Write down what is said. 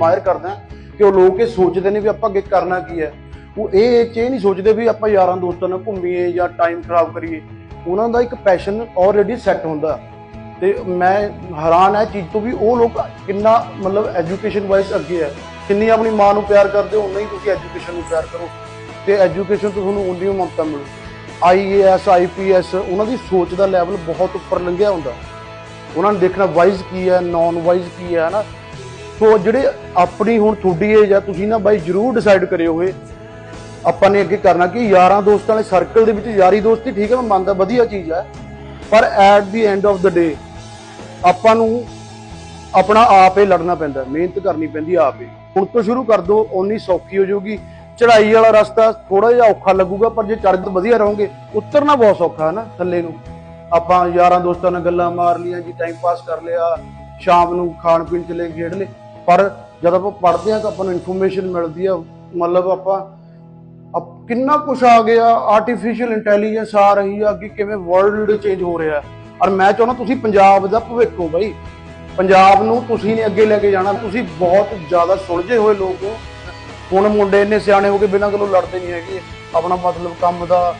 Admire ਕਰਦਾ ਕਿ ਉਹ ਲੋਕ ਇਹ ਸੋਚਦੇ ਨੇ ਵੀ ਆਪਾਂ ਅੱਗੇ ਕਰਨਾ ਕੀ ਹੈ। ਉਹ ਇਹ 'ਚ ਇਹ ਨਹੀਂ ਸੋਚਦੇ ਵੀ ਆਪਾਂ ਯਾਰਾਂ ਦੋਸਤਾਂ ਨਾਲ ਘੁੰਮੀਏ ਜਾਂ ਟਾਈਮ ਖਰਾਬ ਕਰੀਏ। ਉਹਨਾਂ ਦਾ ਇੱਕ ਪੈਸ਼ਨ ਆਲਰੇਡੀ ਸੈੱਟ ਹੁੰਦਾ। ਤੇ ਮੈਂ ਹੈਰਾਨ ਹੈ ਇਹ ਚੀਜ਼ ਤੋਂ ਵੀ ਉਹ ਲੋਕ ਕਿੰਨਾ ਮਤਲਬ ਐਜੂਕੇਸ਼ਨ ਵਾਈਜ਼ ਅੱਗੇ ਹੈ। ਕਿੰਨੀ ਆਪਣੀ ਮਾਂ ਨੂੰ ਪਿਆਰ ਕਰਦੇ ਹੋ, ਉਨਾ ਹੀ ਤੁਸੀਂ ਐਜੂਕੇਸ਼ਨ ਨੂੰ ਪਿਆਰ ਕਰੋ। ਤੇ ਐਜੂਕੇਸ਼ਨ ਤੋਂ ਤੁਹਾਨੂੰ ਉਨੀ ਹੀ ਮਮਤਾ ਮਿਲੂ। ਆਈਏਐਸ ਆਈਪੀਐਸ ਉਹਨਾਂ ਦੀ ਸੋਚ ਦਾ ਲੈਵਲ ਬਹੁਤ ਉੱਪਰ ਲੰਘਿਆ ਹੁੰਦਾ। ਉਹਨਾਂ ਨੂੰ ਦੇਖਣਾ ਵਾਈਜ਼ ਕੀ ਹੈ ਨਾਨ ਵਾਈਜ਼ ਕੀ ਹੈ, ਹਨਾ? ਸੋ ਜਿਹੜੇ ਆਪਣੀ ਹੁਣ ਤੁਹਾਡੀ ਏਜ ਆ ਤੁਸੀਂ ਨਾ ਬਾਈ ਜਰੂਰ ਡਿਸਾਈਡ ਕਰਿਓ ਹੋਏ ਆਪਾਂ ਨੇ ਅੱਗੇ ਕਰਨਾ ਕਿ ਯਾਰਾਂ ਦੋਸਤਾਂ ਵਾਲੇ ਸਰਕਲ ਦੇ ਵਿੱਚ ਯਾਰੀ ਦੋਸਤੀ ਠੀਕ ਹੈ ਮੈਂ ਮੰਨਦਾ ਵਧੀਆ ਚੀਜ਼ ਹੈ ਪਰ at the end of the day ਆਪਾਂ ਨੂੰ ਆਪਣਾ ਆਪ ਹੀ ਲੜਨਾ ਪੈਂਦਾ ਮਿਹਨਤ ਕਰਨੀ ਪੈਂਦੀ ਆਪ। ਹੀ ਹੁਣ ਤੋਂ ਸ਼ੁਰੂ ਕਰ ਦੋ ਓਨੀ ਸੌਖੀ ਹੋ ਜਾਊਗੀ। ਚੜ੍ਹਾਈ ਵਾਲਾ ਰਸਤਾ ਥੋੜਾ ਜਿਹਾ ਔਖਾ ਲੱਗੂਗਾ ਪਰ ਜੇ ਚੜ੍ਹਦ ਵਧੀਆ ਰਹੋਗੇ। ਉਤਰਨਾ ਬਹੁਤ ਸੌਖਾ ਹੈ ਨਾ ਥੱਲੇ ਨੂੰ। ਆਪਾਂ ਯਾਰਾਂ ਦੋਸਤਾਂ ਨਾਲ ਗੱਲਾਂ ਮਾਰ ਲੀਆਂ ਜੀ ਟਾਈਮ ਪਾਸ ਕਰ ਲਿਆ ਸ਼ਾਮ ਨੂੰ ਖਾਣ ਪੀਣ ਚਲੇ ਗਏ, ਖੇਡ ਲਏ। ਪਰ ਜਦ ਆਪਾਂ ਪੜ੍ਹਦੇ ਹਾਂ ਤਾਂ ਆਪਾਂ ਨੂੰ ਇਨਫੋਰਮੇਸ਼ਨ ਮਿਲਦੀ ਆ। ਮਤਲਬ ਆਪਾਂ ਕਿੰਨਾ ਕੁਝ ਆ ਗਿਆ ਆਰਟੀਫੀਸ਼ੀਅਲ ਇੰਟੈਲੀਜੈਂਸ ਆ ਰਹੀ ਆ ਕਿ ਕਿਵੇਂ ਵਰਲਡ ਚੇਂਜ ਹੋ ਰਿਹਾ। ਔਰ ਮੈਂ ਚਾਹੁੰਦਾ ਤੁਸੀਂ ਪੰਜਾਬ ਦਾ ਭਵਿੱਖ ਹੋ ਬਾਈ। ਪੰਜਾਬ ਨੂੰ ਤੁਸੀਂ ਨੇ ਅੱਗੇ ਲੈ ਕੇ ਜਾਣਾ, ਤੁਸੀਂ ਬਹੁਤ ਜ਼ਿਆਦਾ ਸੁਲਝੇ ਹੋਏ ਲੋਕ ਹੋ। ਹੁਣ ਮੁੰਡੇ ਇੰਨੇ ਸਿਆਣੇ ਹੋ ਕੇ ਬਿਨਾਂ ਗੱਲੋਂ ਲੜਦੇ ਨਹੀਂ ਹੈਗੇ। ਆਪਣਾ ਮਤਲਬ ਕੰਮ ਦਾ